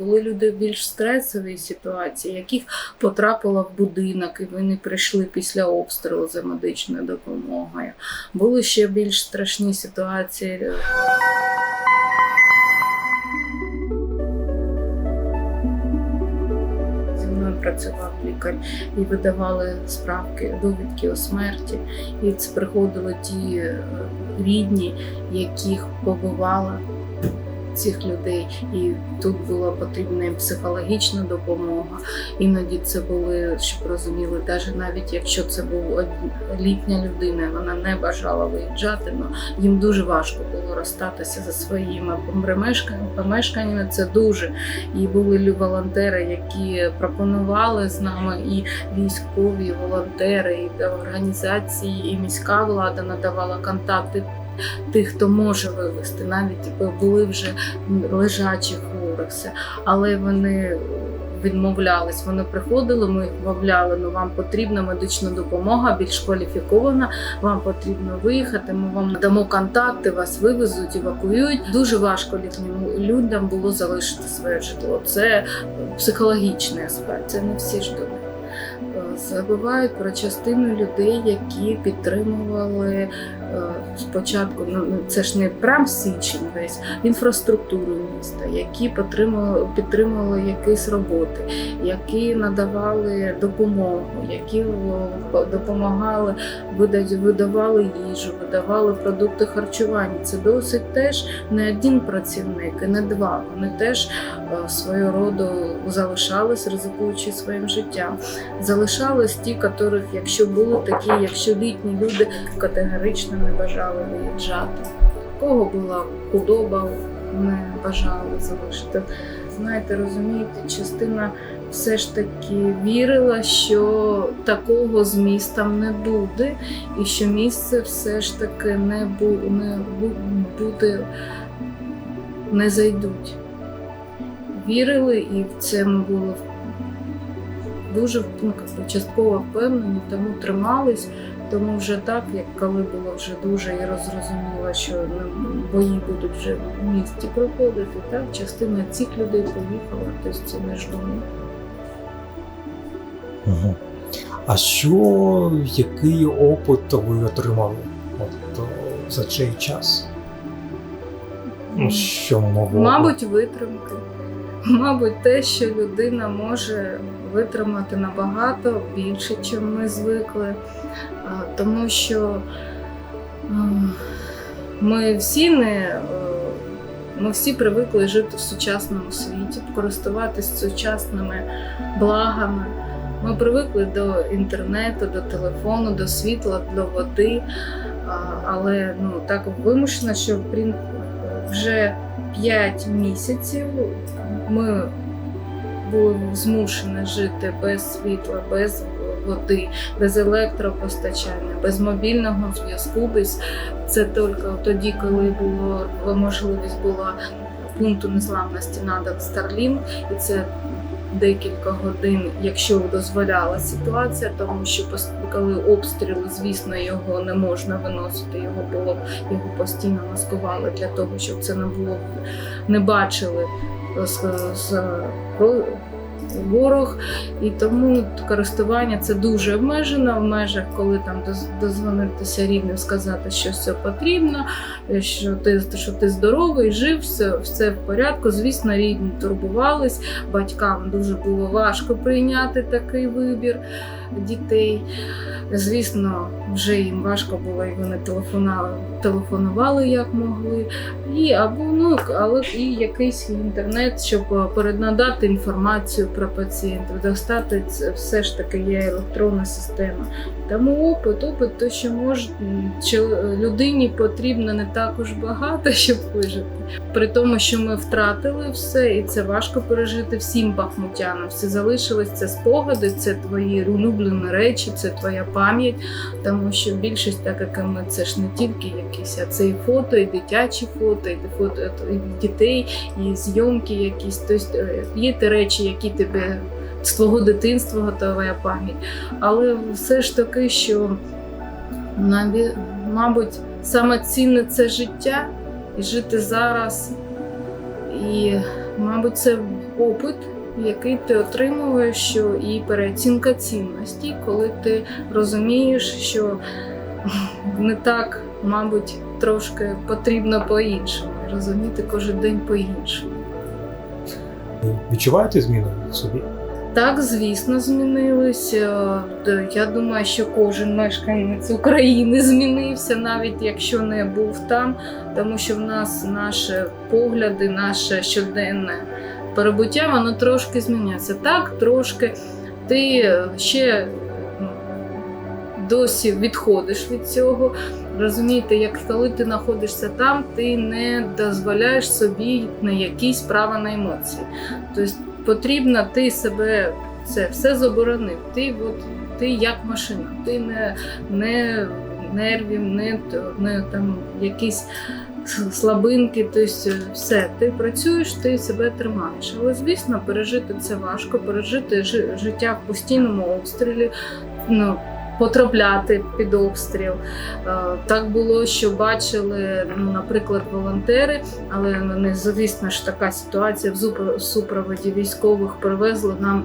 Були люди більш в стресовій ситуації, яких потрапило в будинок, і вони прийшли після обстрілу за медичною допомогою. Були ще більш страшні ситуації. Працював лікар і видавали справки, довідки о смерті. І це приходили ті е, рідні, яких побивала цих людей. І тут була потрібна їм психологічна допомога. Іноді це були, щоб розуміли, навіть навіть якщо це був літня людина, вона не бажала виїжджати, але їм дуже важко було розстатися за своїми помешканнями. Це дуже. І були волонтери, які пропонували з нами і військові і волонтери, і організації, і міська влада надавала контакти. Тих, хто може вивезти, навіть були вже лежачі хворих, але вони відмовлялись. Вони приходили, ми їх вмовляли, ну вам потрібна медична допомога, більш кваліфікована, вам потрібно виїхати. Ми вам надамо контакти, вас вивезуть, евакуюють. Дуже важко літнім людям було залишити своє житло. Це психологічний аспект, це не всі ж думають. Е, Забувають про частину людей, які підтримували спочатку. Ну ну, це ж не прям січень весь інфраструктуру міста, які підтримували, підтримували якісь роботи, які надавали допомогу, які допомагали видавали їжу, видавали продукти харчування. Це досить теж не один працівник, і не два. Вони теж е, свого роду залишались, ризикуючи своїм життям. Залишались ті, яких, якщо були такі, якщо літні люди категорично не бажали виїжджати. Кого була худоба, не бажали залишити. Знаєте, розумієте, частина все ж таки вірила, що такого з містом не буде, і що місце все ж таки не, бу, не бу, буде, не зайдуть. Вірили, і в цьому було дуже ну, частково впевнені, тому тримались. Тому вже так, як коли було вже дуже і розрозуміло, що ну, бої будуть вже в місті проходити, так частина цих людей поїхала, тобто це між ними. Угу. А що, який опит ви отримали от, за цей час? Ну, що могло? Мабуть, витримки. Мабуть, те, що людина може витримати набагато більше, ніж ми звикли. Тому що ми всі не. е, Ми всі привикли жити в сучасному світі, користуватись сучасними благами. Ми привикли до інтернету, до телефону, до світла, до води. Але ну так вимушено, що вже 5 місяців ми були змушені жити без світла, без води, без електропостачання, без мобільного зв'язку. Це тільки тоді, коли було можливість була пункту незламності надав Starlink, і це декілька годин, якщо дозволяла ситуація, тому що коли обстріли, звісно, його не можна виносити, його було його постійно маскували для того, щоб це не було не бачили ворог, і тому користування це дуже обмежено в межах, коли там доз- дозвонитися рідним, сказати, що все потрібно, е, що ти що ти здоровий, жив, все, все в порядку. Звісно, рідні турбувались. Батькам дуже було важко прийняти такий вибір дітей. Звісно, вже їм важко було, і вони телефонували, телефонували як могли. І або ну але і якийсь інтернет, щоб е, переднадати інформацію про пацієнтів, достати це все ж таки є електронна система. Тому опит, опит, то що може чи людині потрібно не також багато, щоб вижити. При тому, що ми втратили все, і це важко пережити всім бахмутянам. Все залишилось це спогади, це твої улюблені речі, це твоя пам'ять. Тому що більшість, так як ми, це ж не тільки якісь, а це і фото, і дитячі фото, і фото і дітей, і зйомки якісь. Тобто е, є ті речі, які тебе з твого дитинства готова пам'ять. Але все ж таки, що мабуть, саме цінне це життя і жити зараз. І, мабуть, це опит, який ти отримуєш, що і переоцінка цінності, коли ти розумієш, що не так, мабуть, трошки потрібно по-іншому, розуміти кожен день по-іншому. Відчуваєте зміни в собі? Так, звісно, змінилися. Я думаю, що кожен мешканець України змінився, навіть якщо не був там, тому що в нас наші погляди, наше щоденне перебуття, воно трошки змінюється. Так, трошки ти ще досі відходиш від цього. Розумієте, як коли ти знаходишся там, ти не дозволяєш собі на якісь права на емоції. Тобто потрібно ти себе це все заборонив. Ти от ти як машина, ти не, не нервів, не, не там якісь слабинки, тобто все, ти працюєш, ти себе тримаєш. Але звісно, пережити це важко, пережити жи- життя в постійному обстрілі. Ну, Потрапляти під обстріл. Е, Так було, що бачили, ну, наприклад, волонтери, але не звісно ж така ситуація в супроводі військових привезли нам.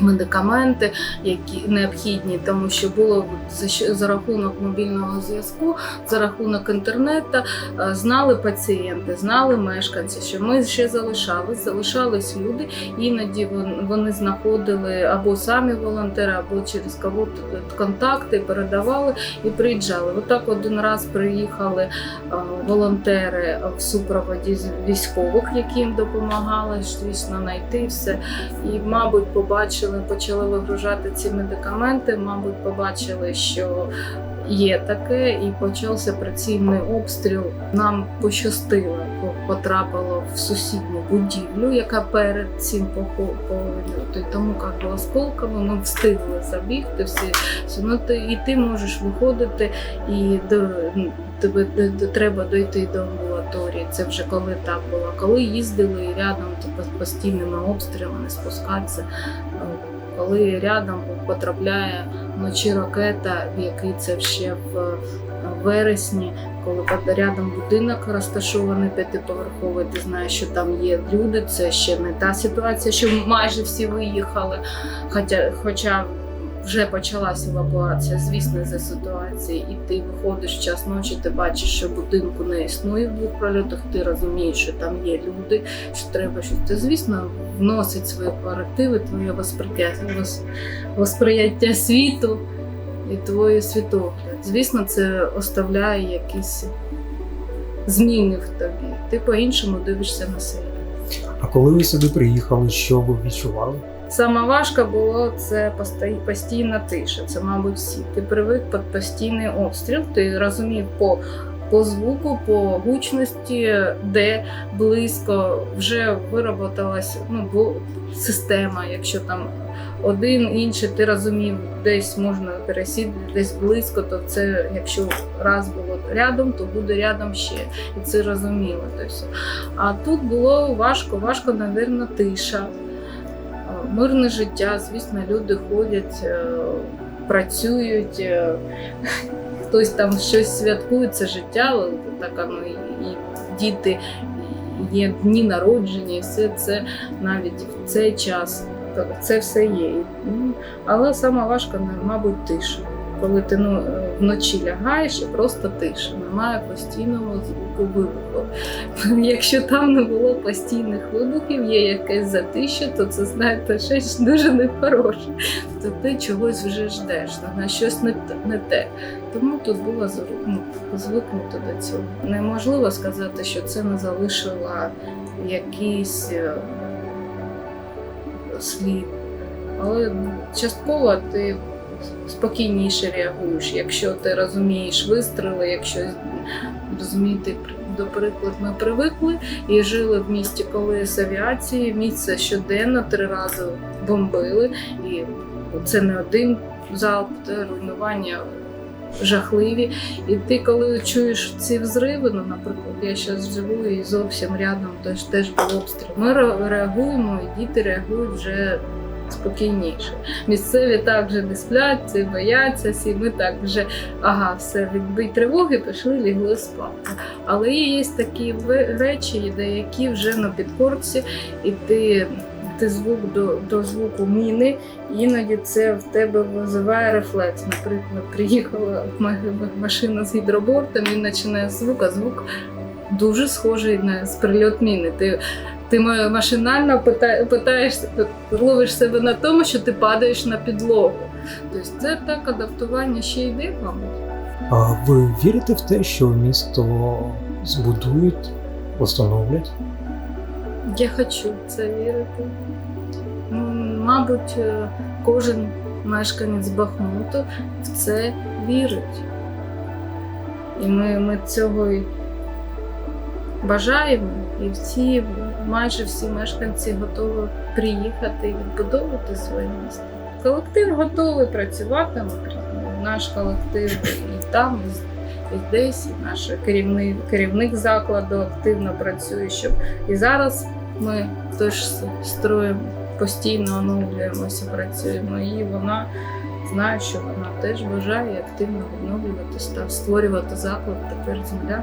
Медикаменти, які необхідні, тому що було за, за рахунок мобільного зв'язку, за рахунок інтернету, е, знали пацієнти, знали мешканці, що ми ще залишались, залишались люди. Іноді вони знаходили або самі волонтери, або через кого-то контакти, передавали і приїжджали. Отак один раз приїхали е, волонтери в супроводі військових, які їм допомагали, звісно, знайти все. І, мабуть, побачили, почали вигружати ці медикаменти. Мабуть, побачили, що є таке, і почався прицільний обстріл. Нам пощастило, по- потрапило в сусідню будівлю, яка перед цим похо- тому як би, осколками ми встигли забігти всі. Ну, ти, і ти можеш виходити і до, тебе до- до- треба дойти до амбулаторії. Це вже коли так було. Коли їздили і рядом то по- постійними обстрілами спускатися. е, Коли рядом потрапляє вночі ракета, який це ще в е, вересні, коли рядом будинок розташований п'ятиповерховий, ти знаєш, що там є люди. Це ще не та ситуація, що майже всі виїхали. Хоча, хоча вже почалася евакуація, звісно, за ситуації, і ти виходиш час ночі, ти бачиш, що будинку не існує в двох прольотах, ти розумієш, що там є люди, що треба щось. Це, звісно, вносить свої корективи, твоє восприяття, вос- восприяття світу і твій світогляд. Звісно, це оставляє якісь зміни в тобі. Ти по-іншому дивишся на світ. А коли ви сюди приїхали, що ви відчували? Саме важко було це постійна тиша. Це, мабуть, всі. Ти привик під постійний обстріл, ти розумів по, по звуку, по гучності, де близько вже вироботалась ну, система. Якщо там один інший, ти розумів, десь можна пересіти, десь близько, то це якщо раз було рядом, то буде рядом ще. І це розуміло. Тобто. А тут було важко, важко, напевно, тиша. Е, Мирне життя, звісно, люди ходять, е, працюють, е, хтось там щось святкує, це життя, але так воно і, діти, є дні народження, і все це навіть в цей час. Це все є. Ну, Але саме важка, ну, мабуть, тиша. Коли ти ну, вночі лягаєш і просто тиша, немає постійного звуку вибуху. Якщо там не було постійних вибухів, є якесь затища, то це знаєте, щось дуже нехороше. То ти чогось вже ждеш, на щось не, не те. Тому тут було ну, звикнути до цього. Неможливо сказати, що це не залишило якийсь е, слід. Але частково ти спокійніше реагуєш, якщо ти розумієш вистріли, якщо розумієте, до приклад, ми привикли і жили в місті, коли з авіації місце щоденно три рази бомбили, і це не один залп, це руйнування жахливі. І ти, коли чуєш ці взриви, ну, наприклад, я зараз живу і зовсім рядом теж, теж був обстріл. Ми ре- реагуємо, і діти реагують вже спокійніше. Місцеві так вже не сплять, бояться, всі ми так вже ага, все відбий тривоги, пішли, лігли спати. Але є такі речі, деякі вже на підкорці, і ти. Ти звук до, до звуку міни, іноді це в тебе визиває рефлекс. Наприклад, приїхала машина з гідробортом, він починає звук, а звук дуже схожий на прильот міни. Ти, ти машинально пита- питаєшся, ловиш себе на тому, що ти падаєш на підлогу. Тобто це так адаптування ще йде, мабуть. А ви вірите в те, що місто збудують, встановлять? Я хочу в це вірити. Ну, мабуть, е, кожен мешканець Бахмуту в це вірить. І ми, ми цього бажаємо, і всі, майже всі мешканці готові приїхати і відбудовувати своє місто. Колектив готовий працювати, наш колектив і там, і десь, і наш керівник, керівник закладу активно працює, щоб і зараз ми теж строїмо, постійно оновлюємося, працюємо. І вона знає, що вона теж бажає активно відновлюватися та створювати заклад тепер земля.